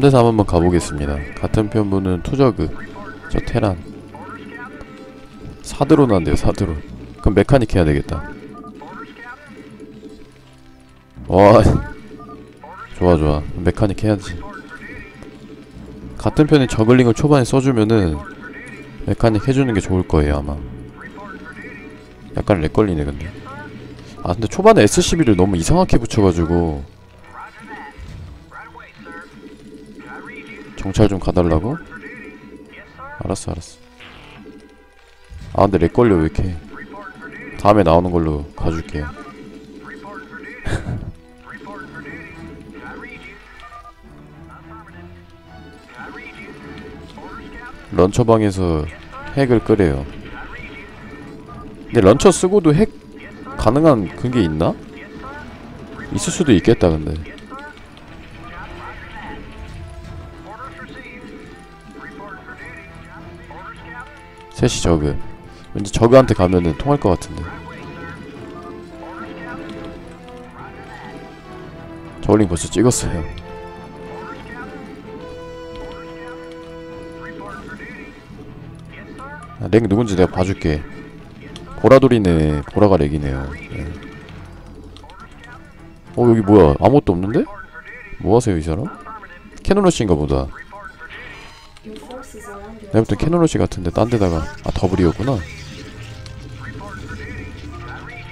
3대3 한번 가보겠습니다. 같은 편부는 투저그, 저 테란. 사드론 한대요, 사드론. 그럼 메카닉 해야 되겠다. 와, 좋아, 좋아. 메카닉 해야지. 같은 편에 저글링을 초반에 써주면은 메카닉 해주는 게 좋을 거예요, 아마. 약간 렉 걸리네, 근데. 아, 근데 초반에 SCB를 너무 이상하게 붙여가지고. 정찰 좀 가달라고? 알았어 알았어. 아 근데 렉 걸려 왜 이렇게? 다음에 나오는 걸로 가줄게요. 런처방에서 핵을 끄래요. 근데 런처 쓰고도 핵 가능한 그게 있나? 있을 수도 있겠다 근데 셋이 저그 왠지 저그한테 가면은 통할 것 같은데 저울링 벌써 찍었어요 아, 렉 누군지 내가 봐줄게 보라돌이네 보라가 렉이네요 네. 어 여기 뭐야 아무것도 없는데? 뭐하세요 이 사람? 캐논러시인가 보다 내가 볼땐 캐논러시 같은데 딴 데다가 아 더블이었구나.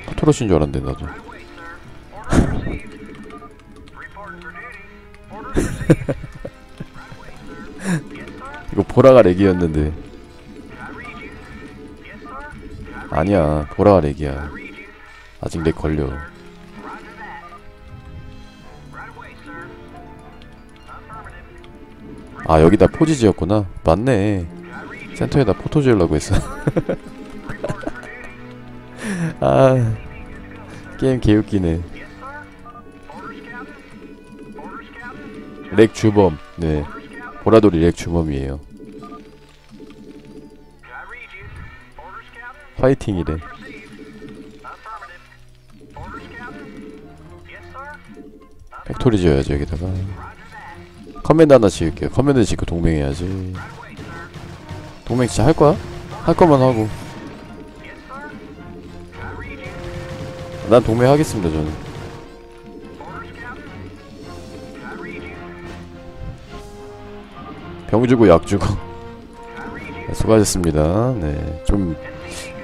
파토러시인 줄 알았는데 나도. 이거 보라가 렉이었는데. 아니야 보라가 렉이야. 아직 렉 걸려 아 여기다 포지 지었구나. 맞네. 센터에다 포토 지으려고 했어. 아 게임 개웃기네. 렉 주범. 네. 보라돌이 렉 주범이에요. 파이팅이래. 팩토리 지어야지 여기다가 커맨드 하나 지을게요. 커맨드 짓고 동맹 해야지. 동맹 진짜 할 거야? 할 거면 하고. 난 동맹 하겠습니다 저는. 병 주고 약 주고. 네, 수고하셨습니다. 네좀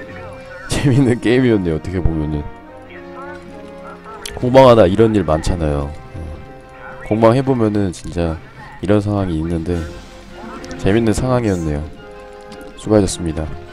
재밌는 게임이었네요 어떻게 보면은. 공방하다 이런 일 많잖아요. 네. 공방 해보면은 진짜 이런 상황이 있는데 재밌는 상황이었네요. 수고하셨습니다